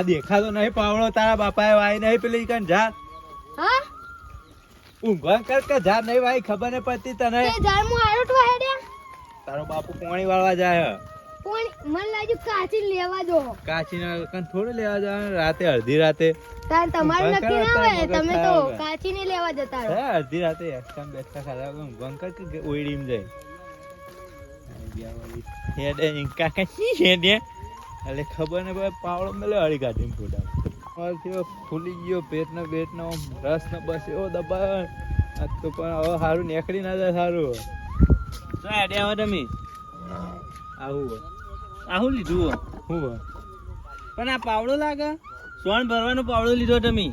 આ દેખાતો નહીં પાવડો તારા બાપાએ વાય નહીં પેલી કણ જા હા? ઊંઘવા કર કે જા નહીં વાય ખબર ને પડતી તને. તે જાર મુ તો હેડે તારો બાપુ પાણી વાળવા જાય પણ? મન લાગ્યું કાચી લેવા દો. કાચી ના કન થોડું લેવા જવાનું રાતે અડધી રાતે. તાર તમારું નક્કી ના હોય તમે તો કાચી ને લેવા જતા રહો. હે અડધી રાતે એકદમ બેઠા ખાતા ઊંઘવા કર કે ઓઈડીમ જાય હેડે ઇન્કા કશી હેડે? એટલે ખબર ને ભાઈ પાવડો મેલે અડી કાઢીને ફૂટા. ફૂલી ગયો પેટ ને બેટ રસ ને બસ એવો દબાણ. આ તો પણ હવે સારું નીકળી ના જાય સારું શું હેડે આવો તમે? આવું આવું લીધું હું પણ આ પાવડો લાગે? સોન ભરવાનો પાવડો લીધો તમે?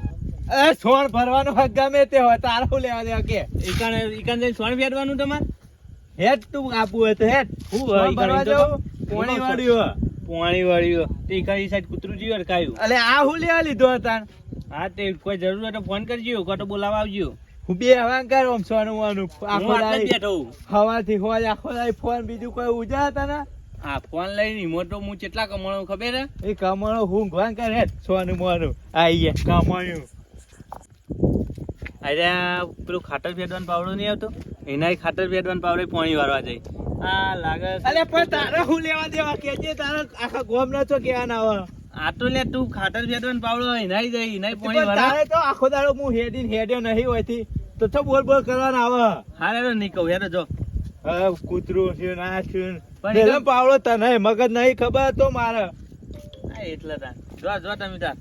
એ સોણ ભરવાનો ગમે તે હોય તારે લેવા દેવા કે? ઈકાન ઈકાન જઈને સોન ફેરવાનું તમારે? હેડ તું આપવું હોય તો હેડ હું સોણ ભરવા જાઉં? પોણી વાળ્યું હોય. પોણી વાળ્યું. તે ઈ સાઈડ કૂતરું જીવ કાયું અલે આ હું લેવા લીધો હતા હા તે કોઈ જરૂર હોય તો ફોન કરજો કો તો બોલાવા આવજો. હું બે હવાન કર ઓમ સોનું વાનું આખો દાડી બેઠો. હવાથી હોય આખો દાડી ફોન બીજું કોઈ ઉજા હતા ને? હા ફોન લઈને મોટો હું કેટલા કમાણો ખબર હે? એ કમાણો હું ઘવાન કરે સોનું મોનું. આઈ ગયા કમાયું. અરે પેલું ખાતર ફેરવાનો પાવડો નહીં આવતો? એના ખાટર ફેરવાનો પાવડો પોણી વાળવા જાય. આ લાગે અરે પણ તારે હું લેવા દેવા? કેજે તારે આખા ગોમ નો છો કેવા ના આ તો લે તું ખાટર ફેરવાનો પાવડો એના જાય એના પોણી વાળવા. તારે તો આખો દાડો હું હેડીને હેડ્યો નહીં હોયથી તો તો બોલ બોલ કરવાના આવે. હા રે નહીં કહું હેરો જો. કૂતરું છે ના. છે પણ પાવડો તને મગજ નહીં ખબર તો મારે. એટલે તાર જો જો તમે તાર.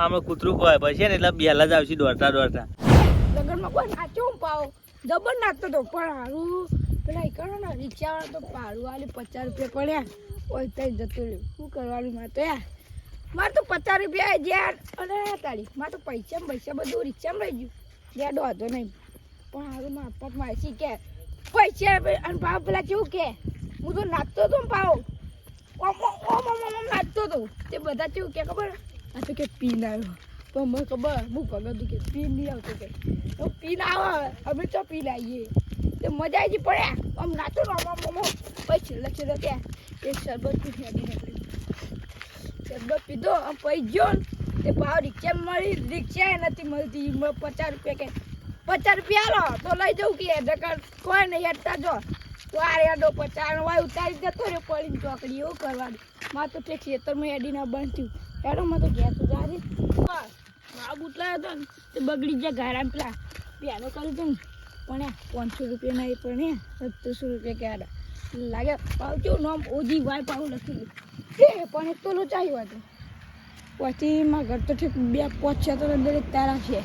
આમાં કૂતરું કોઈ પછી ને એટલે બેલા જ આવશે દોડતા દોડતા. લગનમાં કોઈ નાચો પાવ જબર નાચતો તો પણ હારું પેલા કરો ને રિક્ષાવાળા તો ભાડું આલી પચાસ રૂપિયા પડ્યા. ઓય ત્યાં જતો રહ્યું. શું કરવાનું? મારે તો યાર, મારે તો પચાસ રૂપિયા જ્યાં અને તારી, મારે તો પૈસા પૈસા બધું રિક્ષામાં રહી ગયું. જ્યાં દોધો નહીં. પણ હારું, મારા પપ્પા માસી કે? પૈસા અને ભાવ પેલા કેવું કે? હું તો નાચતો હતો પાવ ઓમ ઓમ ઓમ ઓમ નાચતો હતો તે બધા કેવું કે ખબર? આ તો કે પીન આવ્યો. પણ મને ખબર, હું ભગત કે પીન નહીં આવતો કે. તો પીન આવે, અમે તો પીન આવીએ. તે મજા આવી પડ્યા આમ નાચો આમ આમ. પછી છેલ્લે છેલ્લે ત્યાં એક શરબત પી હેડી નીકળી શરબત પીધો, આમ પછી ગયો તે ભાવ રિક્ષા મળી રિક્ષા નથી મળતી. પચાસ રૂપિયા કે. પચાસ રૂપિયા લો તો લઈ જવું કે. નકર કોઈ નહીં હેડતા જો. તો આ રેડો પચાસ વાય ઉતારી જતો રહ્યો, પડીને ચોકડી, એવું કરવાનું. મારે તો ઠેક ખેતરમાં હેડીને બંધ થયું. હેડો માં તો ગેસ તો જારે મારા બૂટ લાવ્યો હતો ને, તે બગડી ગયા ઘારા પેલા પેલો હતું ને, પણ પાંચસો રૂપિયા નહીં, પણ સત્તરસો રૂપિયા ક્યારે લાગે પાવ કેવું નામ ઓજી વાય પાવ લખી એ પણ એક તો લોચાયું હતું પછી મારા ઘર તો ઠીક બે પાંચ તો અંદર તારા છે.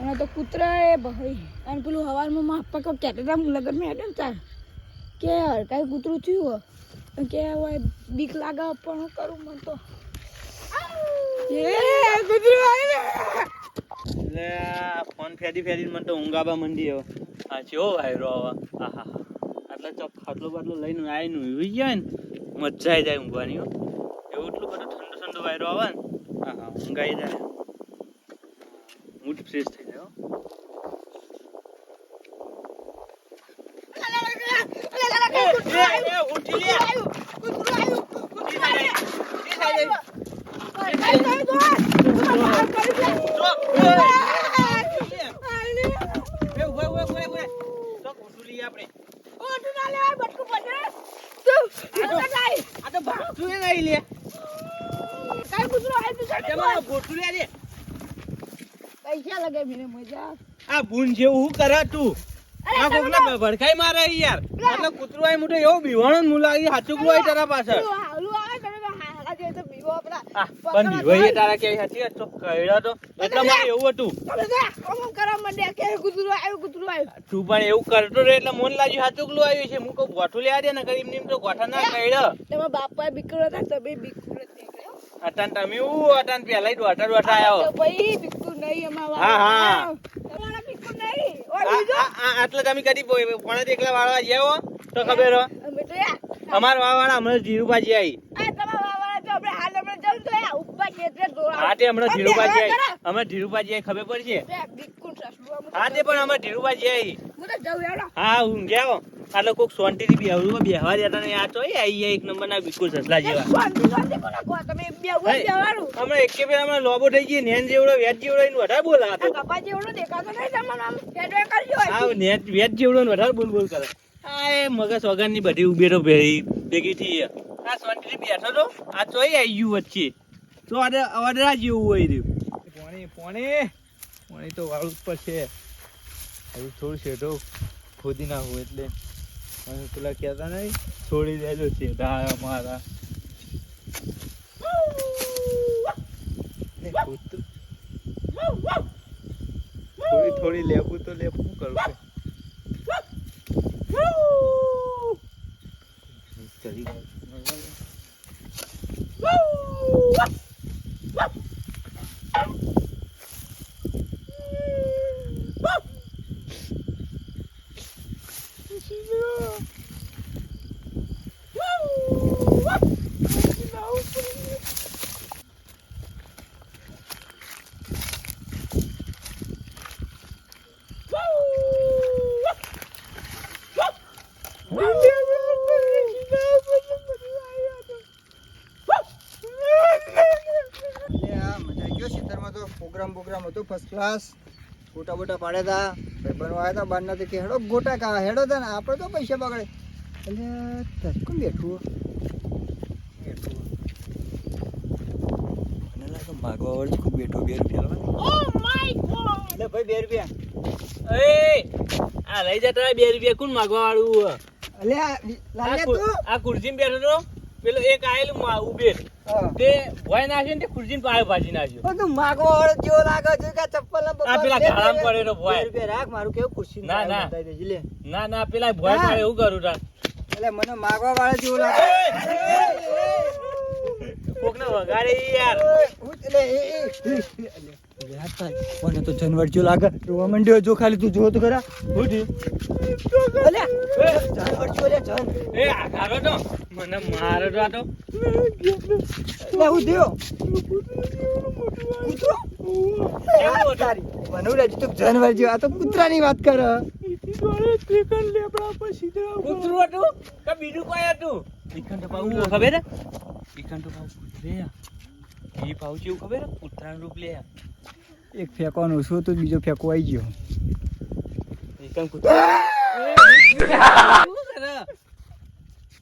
અને તો કૂતરા એ ભાઈ, અને પેલું હવારમાં માં પપ્પા કહો કહેતા હતા હું લગ્નમાં હેડે ને તાર? કે હડકાઈ કૂતરું થયું હોય. કે, હવે બીક લાગે, પણ હું કરું, મને તો એ કૂતરું આવ્યું એટલે ફોન ફેરી ફેરીને મને તો ઊંઘાબા મંડી હવે. આ ચેવો વાયરો હવે આટલા ચોક ખાટલો બાટલો લઈને આવીને ઉઈ જાય ને મજા આવી જાય ઊંઘવાની એવું એટલું બધું ઠંડો ઠંડો વાયરો આવે ને. હા હા ઊંઘાઈ જાય મૂડ ફ્રેશ થઈ જાય ઉઠી લે ઉઠી લે. ગોઠું લે. પૈસા લગે મને મજા આ ભૂન જેવું હું કરે તું? આ કોકને ભડકાઈ મારે યાર. એટલે કૂતરું આય મોટો એવો બીવાણો મુલાવી હાચુકલું આય તારા પાછળ. પણ બીવાઈ તારા કેવી હાચી તો. કહેડા તો એટલે મારે એવું હતું. તું પણ એવું કરતો રે એટલે મન લાગ્યું હાચુકલું આવ્યું છે. હું કહું ગોઠું લેવા દે ને ગરીબ નીમ તો ગોઠા ના કહેડો. બાપા બીકરો હતા તમે બીકરો અટાન તમે હું આવ્યો ભાઈ બીકતું નહીં અમારા હા. તમારા નહીં. આટલે તમે કદી પણ એકલા વાળવા ગયા તો ખબર હો. અમે તો યાર અમાર વાવાળા હમણાં જીરુબાજી આવી આ તમારા વાવાળા તો આપણે હાલ હમણાં જવું તો યાર ઉપર ખેતરે દોડા હા તે હમણાં ધીરુબાજી આવી અમે ધીરુબાજી આવી ખબર પડશે હા તે પણ અમે ધીરુબાજી આવી હું હા ગયા. આટલે એટલે કોકથી બેહવું બેહવા દેતા નહીં. આ તો ગયા એક નંબરના બિલકુલ સસલા જેવા. બે હમણાં એકે ફેર હમણાં લોબો થઈ ગઈ નેન જેવડો વેટ જેવડો એને વધારે બોલા હતો હા નેટ વેટ જેવડો ને વધારે બોલ બોલ કરે. આ એ મગજ વગરની બધી ઉબેરો ભેરી ભેગી થઈ આ શાંતિથી બેઠો તો. આ ચોય આવી ગયું વચ્ચે. તો અડે અડરા જેવું હોય રહ્યું પોણી પોણી પોણી તો વાળું ઉપર છે હજુ થોડું શેઢો ખોદી નાખું એટલે પેલા કહેતા નહીં છોડી દેજો શેઢા મારા. થોડી થોડી લેવું તો લેવું કરું? કરી દઉં. એટલે આ મજા આવી ગયો ખેતરમાં તો પ્રોગ્રામ પ્રોગ્રામ હતો ફર્સ્ટ ક્લાસ ગોટા બોટા પાડ્યા હતા ભાઈ બનવા આવ્યા હતા બહારના કે હેડો ગોટા કા હેડો હતા ને આપણે તો પૈસા પકડે એટલે તરકમ બેઠું બેઠું મને લાગે માગવા વાળું ખૂબ બેઠો બે રૂપિયા એટલે ભાઈ બે રૂપિયા. એ આ લઈ જતા બે રૂપિયા કોણ માગવા વાળું અલે આ આ લાલ્યા ખુર- તું? આ ખુરશીમાં બેઠો તો? પેલો એક આયેલું ઉભેર તે ભોય નાખ્યો ને તે ખુરશી પાય ભાજી નાખ્યો તું માગવા વાળો જેવો લાગે છે કે ચપ્પલ આ પેલા બે પડેલો ભોય. રૂપિયા રાખ મારું કેવું ખુશી ના, ના. ના ના પેલા ભોય. પાડે એવું કરું રાખ એટલે મને માગવા વાળા જેવું લાગે કોકને વગાડે યાર એટલે. મને તો જનવર જો લાગે. રોવા માંડ્યો જો ખાલી તું જો કરા ખરા. થયું? અલ્યા જાનવર લે જન. એ આ તો. મને મારો તો આ તો. લે હું થયો કૂતરો? કેવો તારી. મને લાગ્યું તું જનવર જો આ તો કૂતરાની વાત કર. કૂતરું હતું? કે બીજું કોઈ હતું? ઈકન તો પાઉં ખબર હે ઈકન તો પાઉં કૂતરે ઈ ભાવ કેવું ખબર ઉત્તરાયણ રૂપ લે એક ફેંકવાનું શું તો બીજો ફેંકો આવી ગયો?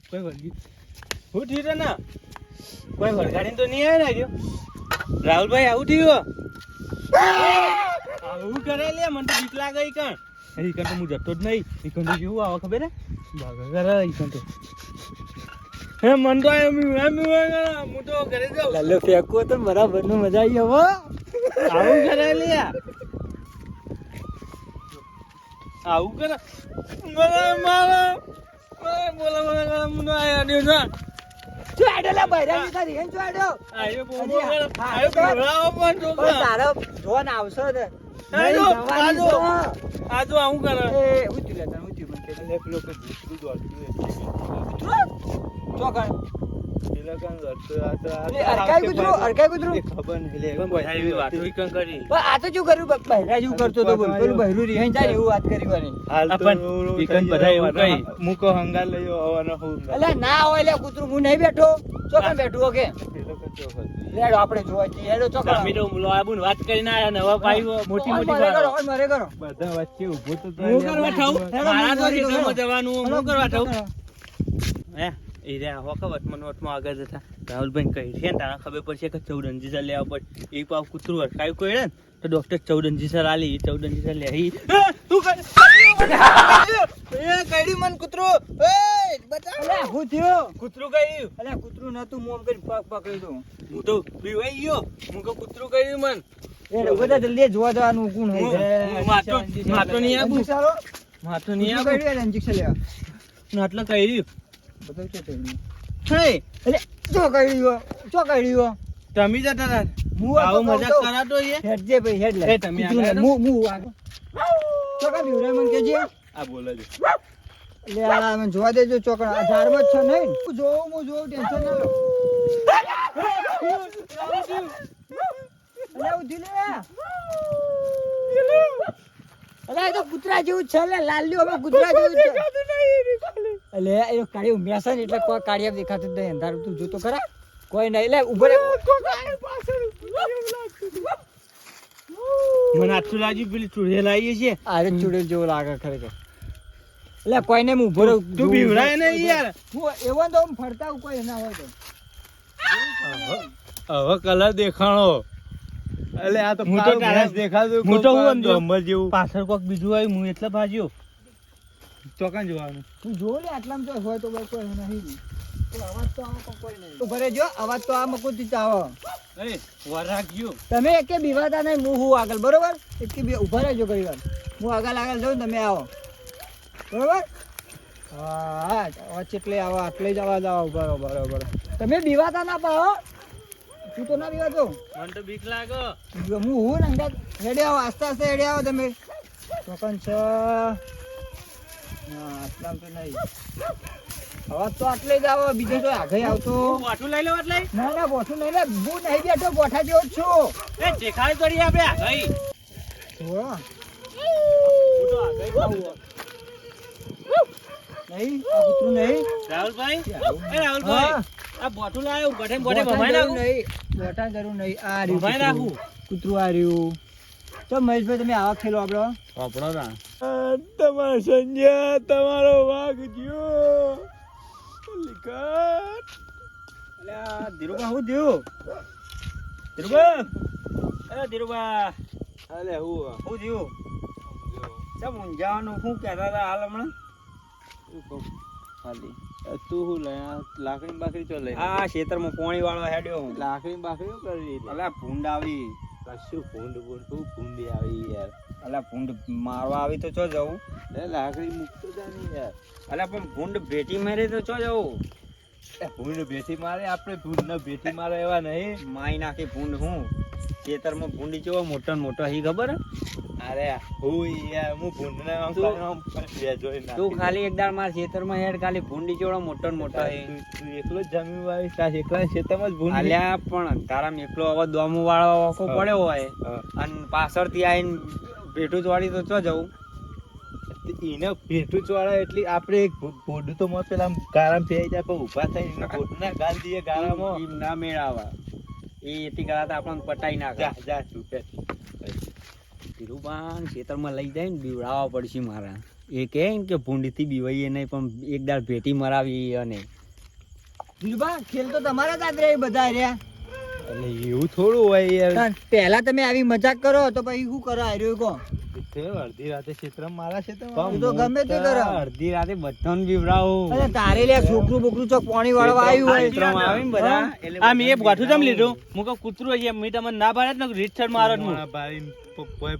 કોઈ વળગી હું થયું તને કોઈ વળગાડીને તો નહીં આવે ને? રાહુલભાઈ આવું થયું આવું કરે લે મને તો બીક લાગે કણ. એ કણ તો હું જતો જ નહીં. ઈકન તો કેવું આવે ખબર ને ભાગા કરે ઈકન તો? હે મન તો એમ એમ હું તો ઘરે જાઉં લાલો ફેંકો તો બરાબરનું મજા આવી હવે. આવું કરે લ્યા આવું કરે. મારા મારા. બોલા મને મને આયા દે ના આડો લે બૈરાની એમ આયો કરે હા, આયો બોલાવો પણ પણ તારો જોન આવશો ને આજો, આવું કરે. એ ઉઠી લે તને ઉઠી મને કે પેલો દોડતું. ચોકણ ને એવું વાત કરી વાળી હાલ આ તો પણ ઓલું ઈકન થઈ બધા જાય, એવું કહી. મૂકો હંગાર લઈ આવો, આવવાનો હું હંગાર. એટલે ના હોય કૂતરું હું નહીં બેઠો. ઓકે આપણે જોવા જઈએ. તમે તો મુલો આબુન વાત કરીને આયા ને હવે મોટી મોટી મરે કરો મરે કરો. બધા વચ્ચે ઊભો તો તો હું કરવા થાઉં? મારા તો મારી જવાનું હું કરવા થાઉં? હે? એ રહ્યા હોકા વટમાં વટમાં આગળ જતા રાહુલભાઈ કહી છે ને તારા ખબર પડશે કે ચૌદ અંજીસર લેવા પડે. એક પાવ કૂતરું અટકાયું કોઈ ને તો ડોક્ટર ચૌદ અંજીસર આલી. એ ચૌદ અંજીસર લે તું કઈડી મન કૂતરું? અલે હું થયો? કૂતરું કહ્યું અલે કૂતરું નતું મોમ કરી પગ પકડી દઉં હું તો બીવાઈ ગયો. હું કહું કૂતરું કહ્યું મન? એ બધા જલ્દી જોવા જવાનું કોણ હોય માટો માટો નહીં ચાલો. માટો નહીં લેવા? નાટલો કહ્યું બતાવ છે કઈડી હે જો જો તમે જતા હતા હું આવું તો મજાક કરાતો એ હેડ જે ભાઈ હેડ લે. તમે આગળ હું હું આગળ. ચોકા બીવરાય મને કેજે આ બોલે છે લે આ મને જોવા દેજો ચોકડા આ ઝાડમાં છે નહીં હું જોઉં હું જોઉં ટેન્શન ના લો. અલે ઉધી લે. અરે તો કૂતરા જેવું છે લે લાલ્યું હવે કૂતરા જેવું છે. અલે એ કાળિયું છે ને એટલે કોઈ કાળી દેખાતું જ નહીં. અંધારું તું જોતો ખરા? કોઈ નહીં. લે ઊભો રે. મને આટલું લાગ્યું પેલી ચૂડેલ આવી છે અરે ચૂડેલ જેવો લાગે ખરેખર. એટલે કોઈને હું ઊભો રહું. તું બીવડાય ને યાર. હું એવો તો ફરતા કોઈ ના હોય તો. હવે કલર દેખાણો. એટલે આ તો હું તો કાળું દેખાતું હું તો હું અંદર જેવું. પાછળ કોક બીજું આવ્યું હું એટલે ભાજ્યો. ચોકન જોવાનું. હું જો ને આટલામાં તો હોય તો કોઈ નહીં અવાજ તો આવો કોઈ નહીં. અવાજ તો આ મકુતી ચાવો એ વરાગ્યો તમે એકે બીવાતા નહીં હું હું આગળ બરોબર? એકે બી ઊભા રહેજો ઘણી વાર. હું આગળ આગળ જાઉં તમે આવો. બરોબર? હા અવાજ એટલે આવો આટલે જ અવાજ આવો બરોબર બરોબર તમે બીવાતા ના પાડો તું તો ના બીવાતો મને તો બીક લાગો. હું હું ને હેડે આવો આસ્તે આસ્તે હેડે આવો તમે. ચોકન છ. આટલામાં તો નહીં. હવે તો આટલે જ આવો બીજો તો આગળ આવતો. વાટું લઈ લો એટલે ના ના બોઠું નહીં લે. હું નહીં બેઠો બોઠા જેવો છું. એ દેખાય કરી આપે આગઈ જુઓ. તો આગઈ નહીં આ કૂતરું નહીં. રાહુલભાઈ? એ રાહુલભાઈ આ બોટું લાવ્યો ગઠે બોટે ભમાઈ નાખું. નહીં બોઠા જરૂર નહીં. આ રહ્યું ભમાઈ. નાખું. કૂતરું આ રહ્યું. તો મહેશભાઈ તમે આવા ખેલો આપણો આપણો ના. તમારો સંજય તમારો વાઘ ગયો લીકર. અલ્યા ધીરુબા હું થયું ધીરુભા અરે ધીરુભા અલે હું હું થયું ચમ ઊંઝાવાનું શું કહેતા હતા હાલ હમણાં? ખાલી. તું શું લઈ આ લાકડી બાકડી ચો લઈ આ ખેતરમાં પોણી વાળો હેડ્યો હું. લાકડી બાકડી કરી અલ્યા ભૂંડ આવી. કશું ભૂંડ ભૂંડ શું ભૂંડી આવી યાર. અલા ભૂંડ મારવા આવી તો ચો જવું. એ લાકડી મૂકતો જા નહીં યાર. અલા પણ ભૂંડ ભેટી મારી તો ચો જવું? ભૂંડ ભેટી મારે આપણે ભૂંડ ને ભેટી મારે એવા નહીં. માઈ નાખી ભૂંડ હું? ખેતરમાં ભૂંડી જેવો મોટો મોટો હી ખબર? અરે હું યાર હું ભૂંડ ને તું- ખાલી એક દાડ મારા ખેતરમાં હેડ ખાલી ભૂંડી જેવો મોટો મોટો હી. તું- એકલો જ જમી વાળી તા એકલા ખેતરમાં જ ભૂંડ અલ્યા પણ તારા એકલો હવે દોમું વાળો ઓકો પડ્યો હોય. અને પાછળથી આવીને ભેટું જ વાળી તો ચો જવું? એને ભેટું ચોળા એટલે આપણે એક ભોડું તો મોં પેલા ગારામ ગારામાં જાય પણ ઊભા એને ના ગાલ દઈએ ગારામાં ના મેળાવા. એ એથી કરાતા આપણને પટાઈ નાખે. જા જા તું કે ધીરુબાન ખેતરમાં લઈ જાય ને બીવડાવવા પડશે મારા. એ કહે કે ભૂંડીથી બીવાઈએ નહીં પણ એક દાળ ભેટી મરાવી અને દિલબા ખેલ તો તમારા જ આદરે બધા રહ્યા. એટલે એવું થોડું હોય યાર. પહેલા તમે આવી મજાક કરો તો પછી શું કરો આર્યો કો તે અડધી રાતે ક્ષેત્રમાં મારા ક્ષેત્રમાં તો ગમે તે કરો. અડધી રાતે બધાને બીવડાવું. અરે તારે લે છોકરું બોકરું ચોક પાણી વાળવા આવ્યું હોય. ખેતરમાં આવે બધા? આ મેં ગોઠું જમ લીધું. હું કહું કૂતરું હોય મેં તમને ના પાડે ને રીતસર મારો જ હું. મોણા બારીને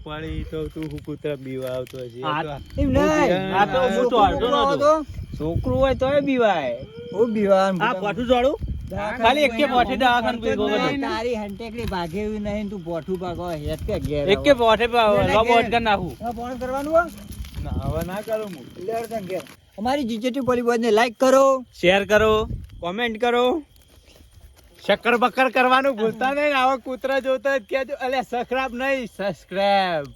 પડી તો તું હું કૂતરા તો એમ નહીં. આ તો હું તો અડધો છોકરું હોય તોય બીવાય. હું બીવાન આ ગોઠું જોડું. ખાલી એકે પોઠે દવાખાને કોઈ ગોગો. તારી હંટેકડી ભાગે એવી નહીં તું પોઠું ભાગો હેત કે ઘેર એકે પોઠે લો બોટ કરી નાખું. ફોન કરવાનું હો ના હવે ના કરું હું. લેર અડધા ઘેર. અમારી જીજેટી પોલીબોય ને લાઈક કરો. શેર કરો કોમેન્ટ કરો. શક્કર બક્કર કરવાનું ભૂલતા નહીં. આવા કૂતરા જોતા જ કહેજો. અલ્યા સખરાબ નહીં. સબસ્ક્રાઇબ